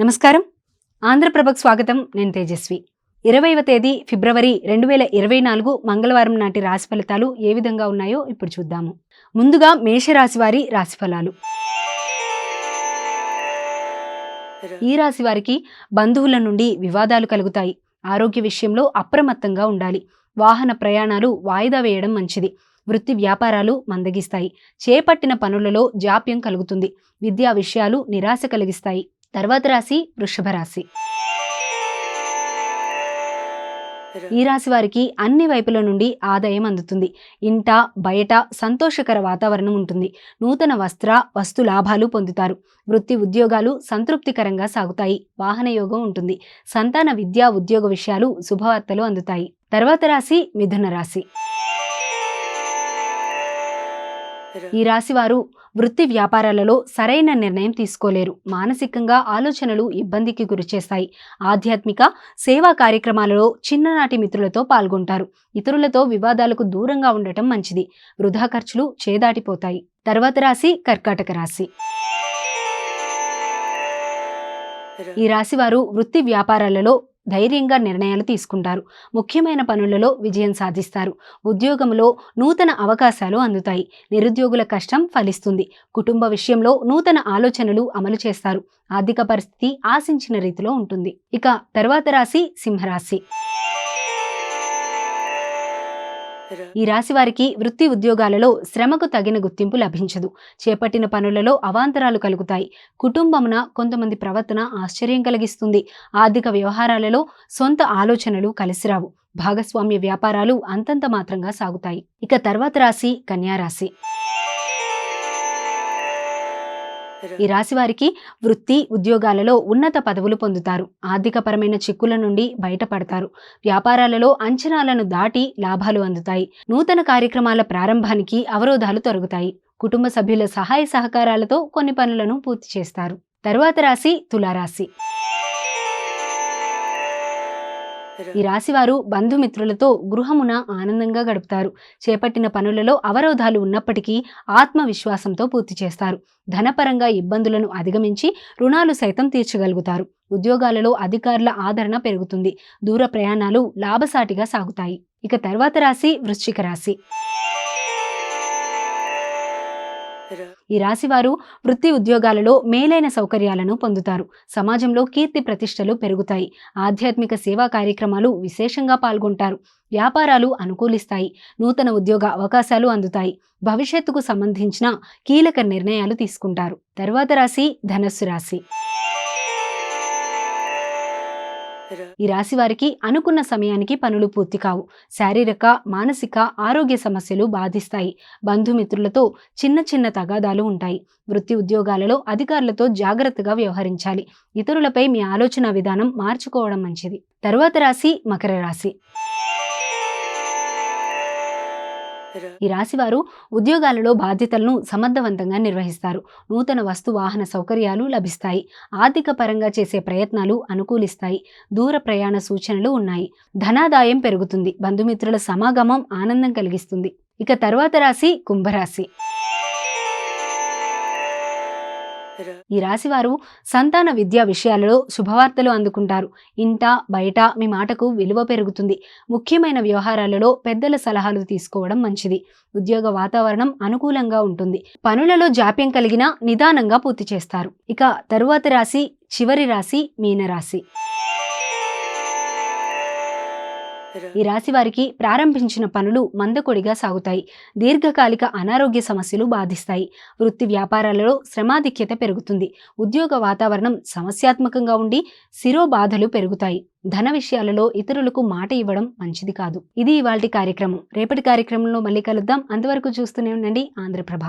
నమస్కారం. ఆంధ్రప్రభకు స్వాగతం. నేను తేజస్వి. ఇరవైవ తేదీ ఫిబ్రవరి రెండు వేల ఇరవై నాలుగు మంగళవారం నాటి రాశి ఫలితాలు ఏ విధంగా ఉన్నాయో ఇప్పుడు చూద్దాము. ముందుగా మేషరాశి వారి రాశి ఫలాలు. ఈ రాశి వారికి బంధువుల నుండి వివాదాలు కలుగుతాయి. ఆరోగ్య విషయంలో అప్రమత్తంగా ఉండాలి. వాహన ప్రయాణాలు వాయిదా వేయడం మంచిది. వృత్తి వ్యాపారాలు మందగిస్తాయి. చేపట్టిన పనులలో జాప్యం కలుగుతుంది. విద్యా విషయాలు నిరాశ కలిగిస్తాయి. తర్వాత రాశి వృషభ రాశి. ఈ రాశి వారికి అన్ని వైపుల నుండి ఆదాయం అందుతుంది. ఇంట బయట సంతోషకర వాతావరణం ఉంటుంది. నూతన వస్త్ర వస్తు లాభాలు పొందుతారు. వృత్తి ఉద్యోగాలు సంతృప్తికరంగా సాగుతాయి. వాహన యోగం ఉంటుంది. సంతాన విద్యా ఉద్యోగ విషయాలు శుభవార్తలు అందుతాయి. తర్వాత రాశి మిథున రాశి. ఈ రాశి వారు వృత్తి వ్యాపారాలలో సరైన నిర్ణయం తీసుకోలేరు. మానసికంగా ఆలోచనలు ఇబ్బందికి గురిచేస్తాయి. ఆధ్యాత్మిక సేవా కార్యక్రమాలలో చిన్ననాటి మిత్రులతో పాల్గొంటారు. ఇతరులతో వివాదాలకు దూరంగా ఉండటం మంచిది. వృధా ఖర్చులు చేదాటిపోతాయి. తర్వాత రాశి కర్కాటక రాశి. ఈ రాశి వారు వృత్తి వ్యాపారాలలో ధైర్యంగా నిర్ణయాలు తీసుకుంటారు. ముఖ్యమైన పనులలో విజయం సాధిస్తారు. ఉద్యోగంలో నూతన అవకాశాలు అందుతాయి. నిరుద్యోగుల కష్టం ఫలిస్తుంది. కుటుంబ విషయంలో నూతన ఆలోచనలు అమలు చేస్తారు. ఆర్థిక పరిస్థితి ఆశించిన రీతిలో ఉంటుంది. ఇక తర్వాత రాశి సింహరాశి. ఈ రాశి వారికి వృత్తి ఉద్యోగాలలో శ్రమకు తగిన గుర్తింపు లభించదు. చేపట్టిన పనులలో అవాంతరాలు కలుగుతాయి. కుటుంబమున కొంతమంది ప్రవర్తన ఆశ్చర్యం కలిగిస్తుంది. ఆర్థిక వ్యవహారాలలో సొంత ఆలోచనలు కలిసిరావు భాగస్వామ్య వ్యాపారాలు అంతంత మాత్రంగా సాగుతాయి. ఇక తర్వాత రాశి కన్యారాశి ఈ రాశి వారికి వృత్తి ఉద్యోగాలలో ఉన్నత పదవులు పొందుతారు. ఆర్థికపరమైన చిక్కుల నుండి బయటపడతారు. వ్యాపారాలలో అంచనాలను దాటి లాభాలు అందుతాయి. నూతన కార్యక్రమాల ప్రారంభానికి అవరోధాలు తొలగుతాయి. కుటుంబ సభ్యుల సహాయ సహకారాలతో కొన్ని పనులను పూర్తి చేస్తారు. తరువాత రాశి తులారాశి. ఈ రాశివారు బంధుమిత్రులతో గృహమున ఆనందంగా గడుపుతారు. చేపట్టిన పనులలో అవరోధాలు ఉన్నప్పటికీ ఆత్మవిశ్వాసంతో పూర్తి చేస్తారు. ధనపరంగా ఇబ్బందులను అధిగమించి రుణాలు సైతం తీర్చగలుగుతారు. ఉద్యోగాలలో అధికారుల ఆదరణ పెరుగుతుంది. దూర ప్రయాణాలు లాభసాటిగా సాగుతాయి. ఇక తర్వాత రాశి వృశ్చిక రాశి. ఈ రాశివారు వృత్తి ఉద్యోగాలలో మేలైన సౌకర్యాలను పొందుతారు. సమాజంలో కీర్తి ప్రతిష్టలు పెరుగుతాయి. ఆధ్యాత్మిక సేవా కార్యక్రమాలు విశేషంగా పాల్గొంటారు. వ్యాపారాలు అనుకూలిస్తాయి. నూతన ఉద్యోగ అవకాశాలు అందుతాయి. భవిష్యత్తుకు సంబంధించిన కీలక నిర్ణయాలు తీసుకుంటారు. తర్వాత రాశి ధనస్సు రాశి. ఈ రాశి వారికి అనుకున్న సమయానికి పనులు పూర్తి కావు. శారీరక మానసిక ఆరోగ్య సమస్యలు బాధిస్తాయి. బంధుమిత్రులతో చిన్న చిన్న తగాదాలు ఉంటాయి. వృత్తి ఉద్యోగాలలో అధికారులతో జాగ్రత్తగా వ్యవహరించాలి. ఇతరులపై మీ ఆలోచన విధానం మార్చుకోవడం మంచిది. తరువాత రాశి మకర రాశి. ఈ రాశివారు ఉద్యోగాలలో బాధ్యతలను సమర్థవంతంగా నిర్వహిస్తారు. నూతన వస్తు వాహన సౌకర్యాలు లభిస్తాయి. ఆర్థిక పరంగా చేసే ప్రయత్నాలు అనుకూలిస్తాయి. దూర ప్రయాణ సూచనలు ఉన్నాయి. ధనాదాయం పెరుగుతుంది. బంధుమిత్రుల సమాగమం ఆనందం కలిగిస్తుంది. ఇక తర్వాత రాశి కుంభరాశి. ఈ రాశివారు సంతాన విద్యా విషయాలలో శుభవార్తలు అందుకుంటారు. ఇంట బయట మీ మాటకు విలువ పెరుగుతుంది. ముఖ్యమైన వ్యవహారాలలో పెద్దల సలహాలు తీసుకోవడం మంచిది. ఉద్యోగ వాతావరణం అనుకూలంగా ఉంటుంది. పనులలో జాప్యం కలిగిన నిదానంగా పూర్తి చేస్తారు. ఇక తరువాత రాశి చివరి రాశి మీనరాశి. ఈ రాశి వారికి ప్రారంభించిన పనులు మందకొడిగా సాగుతాయి. దీర్ఘకాలిక అనారోగ్య సమస్యలు బాధిస్తాయి. వృత్తి వ్యాపారాలలో శ్రమాధిక్యత పెరుగుతుంది. ఉద్యోగ వాతావరణం సమస్యాత్మకంగా ఉండి శిరో బాధలు పెరుగుతాయి. ధన విషయాలలో ఇతరులకు మాట ఇవ్వడం మంచిది కాదు. ఇది ఇవాళ కార్యక్రమం. రేపటి కార్యక్రమంలో మళ్ళీ కలుద్దాం. అంతవరకు చూస్తూనే ఉండండి. ఆంధ్రప్రభ